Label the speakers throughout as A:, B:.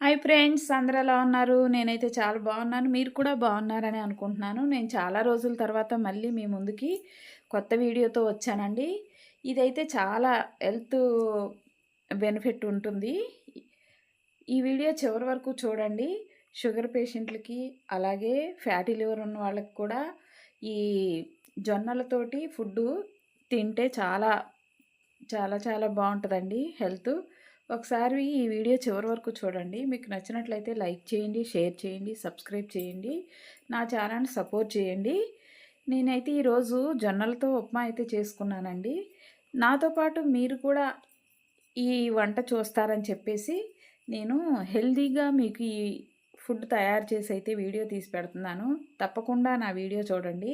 A: Hi friends అందరూ ఎలా ఉన్నారు? నేనైతే చాలా బాగున్నాను. మీరు కూడా బాగున్నారని అనుకుంటున్నాను. నేను చాలా రోజుల తర్వాత మళ్ళీ మీ ముందుకి కొత్త వీడియోతో వచ్చానండి. ఇదైతే చాలా హెల్త్ బెనిఫిట్ ఉంటుంది. ఈ వీడియో చివరి వరకు చూడండి. షుగర్ పేషెంట్లకి అలాగే ఫ్యాటీ లివర్ ఉన్న వాళ్ళకి కూడా ఈ జొన్నలతోటి ఫుడ్డు తింటే చాలా చాలా చాలా బాగుంటుందండి హెల్త్. ఒకసారి ఈ వీడియో చివరి వరకు చూడండి. మీకు నచ్చినట్లయితే లైక్ చేయండి షేర్ చేయండి సబ్స్క్రైబ్ చేయండి. నా ఛానల్ని సపోర్ట్ చేయండి. నేనైతే ఈరోజు జొన్నలతో ఉప్మా అయితే చేసుకున్నానండి. నాతో పాటు మీరు కూడా ఈ వంట చూస్తారని చెప్పేసి నేను హెల్దీగా మీకు ఈ ఫుడ్ తయారు చేసి అయితే వీడియో తీసి పెడుతున్నాను. తప్పకుండా నా వీడియో చూడండి.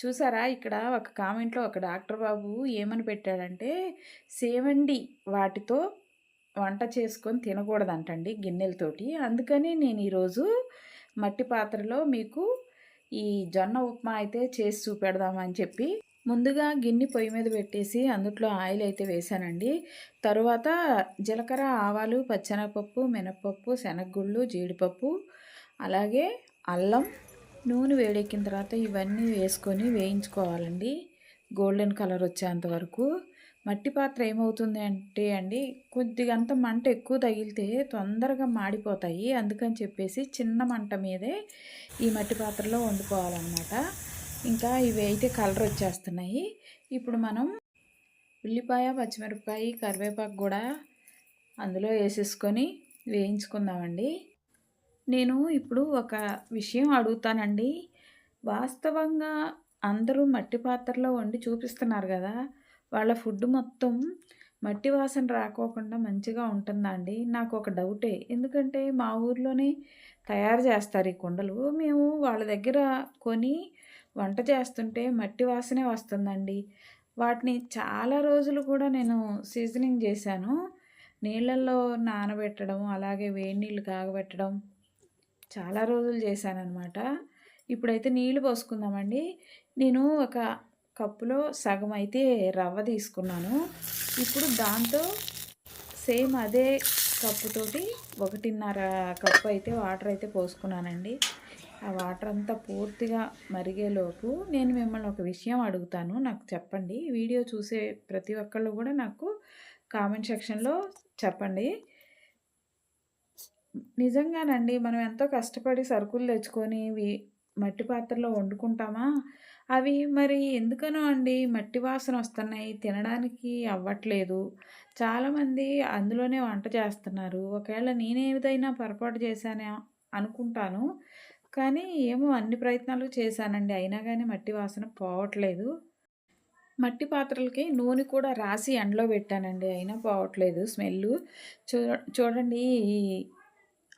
A: చూసారా? ఇక్కడ ఒక కామెంట్లో ఒక డాక్టర్ బాబు ఏమని పెట్టాడంటే సేవండి వాటితో వంట చేసుకొని తినకూడదంటండి గిన్నెలతోటి. అందుకని నేను ఈరోజు మట్టి పాత్రలో మీకు ఈ జొన్న ఉప్మా అయితే చేసి చూపెడదామని చెప్పి ముందుగా గిన్నె పొయ్యి మీద పెట్టేసి అందుట్లో ఆయిల్ అయితే వేసానండి తరువాత జీలకర్ర ఆవాలు పచ్చెనగపప్పు మినపప్పు శనగగుళ్ళు జీడిపప్పు అలాగే అల్లం నూనె వేడెక్కిన తర్వాత ఇవన్నీ వేసుకొని వేయించుకోవాలండి. గోల్డెన్ కలర్ వచ్చేంత వరకు. మట్టి పాత్ర ఏమవుతుంది అంటే అండి కొద్దిగంత మంట ఎక్కువ తగిలితే తొందరగా మాడిపోతాయి. అందుకని చెప్పేసి చిన్న మంట మీదే ఈ మట్టి పాత్రలో వండుకోవాలన్నమాట. ఇంకా ఇవి అయితే కలర్ వచ్చేస్తున్నాయి. ఇప్పుడు మనం ఉల్లిపాయ పచ్చిమిరపకాయ కరివేపాకు కూడా అందులో వేసేసుకొని వేయించుకుందామండి. నేను ఇప్పుడు ఒక విషయం అడుగుతానండి. వాస్తవంగా అందరూ మట్టి పాత్రలో వండి చూపిస్తున్నారు కదా వాళ్ళ ఫుడ్ మొత్తం మట్టి వాసన రాకోకుండా మంచిగా ఉంటుందండి. నాకు ఒక డౌటే. ఎందుకంటే మా ఊర్లోనే తయారు చేస్తారు ఈ కుండలు. మేము వాళ్ళ దగ్గర కొని వంట చేస్తుంటే మట్టి వాసనే వస్తుందండి. వాటిని చాలా రోజులు కూడా నేను సీజనింగ్ చేశాను. నీళ్ళల్లో నానబెట్టడం అలాగే వేడి నీళ్ళు కాగబెట్టడం చాలా రోజులు చేశాను అనమాట ఇప్పుడైతే నీళ్ళు పోసుకుందామండి. నేను ఒక కప్పులో సగం అయితే రవ్వ తీసుకున్నాను. ఇప్పుడు దాంతో సేమ్ అదే కప్పుతోటి ఒకటిన్నర కప్పు అయితే వాటర్ అయితే పోసుకున్నానండి. ఆ వాటర్ అంతా పూర్తిగా మరిగేలోపు నేను మిమ్మల్ని ఒక విషయం అడుగుతాను. నాకు చెప్పండి. వీడియో చూసే ప్రతి ఒక్కళ్ళు కూడా నాకు కామెంట్ సెక్షన్లో చెప్పండి. నిజంగానండి మనం ఎంతో కష్టపడి సరుకులు తెచ్చుకొని మట్టి పాత్రలో వండుకుంటామా? అవి మరి ఎందుకనో అండి మట్టి వాసన వస్తున్నాయి తినడానికి అవ్వట్లేదు. చాలామంది అందులోనే వంట చేస్తున్నారు. ఒకవేళ నేను ఏదైనా పొరపాటు చేశానే అనుకుంటాను. కానీ ఏమో అన్ని ప్రయత్నాలు చేశానండి. అయినా కానీ మట్టి వాసన పోవట్లేదు. మట్టి పాత్రలకి నూనె కూడా రాసి ఎండలో పెట్టానండి. అయినా పోవట్లేదు స్మెల్ చూ చూడండి ఈ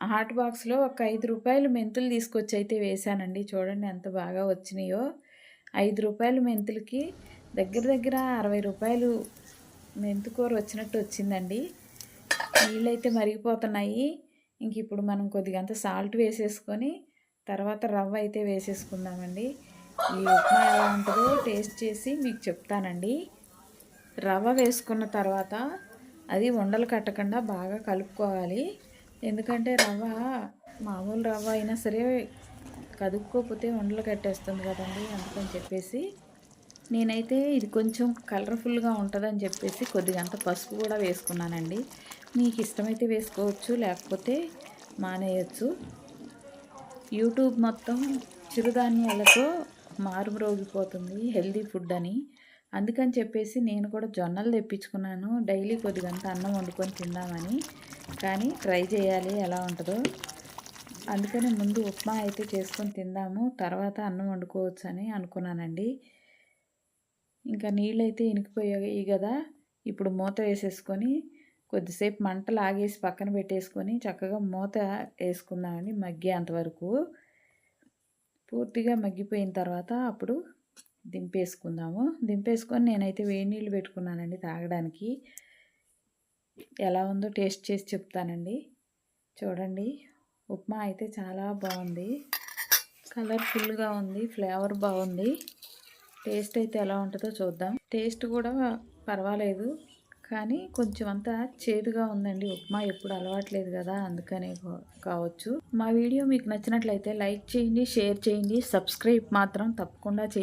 A: హాట్ బాక్స్లో ఒక ఐదు రూపాయలు మెంతులు తీసుకొచ్చి అయితే వేశానండి. చూడండి ఎంత బాగా వచ్చినాయో. ఐదు రూపాయలు మెంతులకి దగ్గర దగ్గర అరవై రూపాయలు మెంతుకూర వచ్చినట్టు వచ్చిందండి. నీళ్ళైతే మరిగిపోతున్నాయి. ఇంక ఇప్పుడు మనం కొద్దిగంత సాల్ట్ వేసేసుకొని తర్వాత రవ్వ అయితే వేసేసుకుందామండి. ఈ ఉప్మా ఎలా ఉంటుందో టేస్ట్ చేసి మీకు చెప్తానండి. రవ్వ వేసుకున్న తర్వాత అది ఉండలు కట్టకుండా బాగా కలుపుకోవాలి. ఎందుకంటే రవ్వ మామూలు రవ్వ అయినా సరే కదుక్కోకపోతే ఉండలు కట్టేస్తుంది కదండి అందుకని చెప్పేసి నేనైతే ఇది కొంచెం కలర్ఫుల్గా ఉంటుందని చెప్పేసి కొద్దిగా అంత పసుపు కూడా వేసుకున్నానండి. మీకు ఇష్టమైతే వేసుకోవచ్చు లేకపోతే మానేయచ్చు. యూట్యూబ్ మొత్తం చిరుధాన్యాలతో మారుమ్రోగిపోతుంది హెల్దీ ఫుడ్ అని. అందుకని చెప్పేసి నేను కూడా జొన్నలు తెప్పించుకున్నాను. డైలీ కొద్దిగంత అన్నం వండుకొని తిందామని. కానీ ట్రై చేయాలి ఎలా ఉంటుందో. అందుకని ముందు ఉప్మా అయితే చేసుకొని తిందాము తర్వాత అన్నం వండుకోవచ్చు అని అనుకున్నానండి. ఇంకా నీళ్ళు అయితే ఇనికిపోయాయి కదా ఇప్పుడు మూత వేసేసుకొని కొద్దిసేపు మంట లాగేసి పక్కన పెట్టేసుకొని చక్కగా మూత వేసుకుందామండి మగ్గేంతవరకు పూర్తిగా మగ్గిపోయిన తర్వాత అప్పుడు దింపేసుకుందాము. దింపేసుకొని నేనైతే వేడి నీళ్ళు పెట్టుకున్నానండి తాగడానికి. ఎలా ఉందో టేస్ట్ చేసి చెప్తానండి. చూడండి. ఉప్మా అయితే చాలా బాగుంది. కలర్ఫుల్గా ఉంది ఫ్లేవర్ బాగుంది. టేస్ట్ అయితే ఎలా ఉంటుందో చూద్దాం. టేస్ట్ కూడా పర్వాలేదు కానీ కొంచెం అంతా చేదుగా ఉందండి. ఉప్మా ఎప్పుడు అలవాట్లేదు కదా అందుకనే కావచ్చు. మా వీడియో మీకు నచ్చినట్లయితే లైక్ చేయండి షేర్ చేయండి. సబ్స్క్రైబ్ మాత్రం తప్పకుండా చేయండి.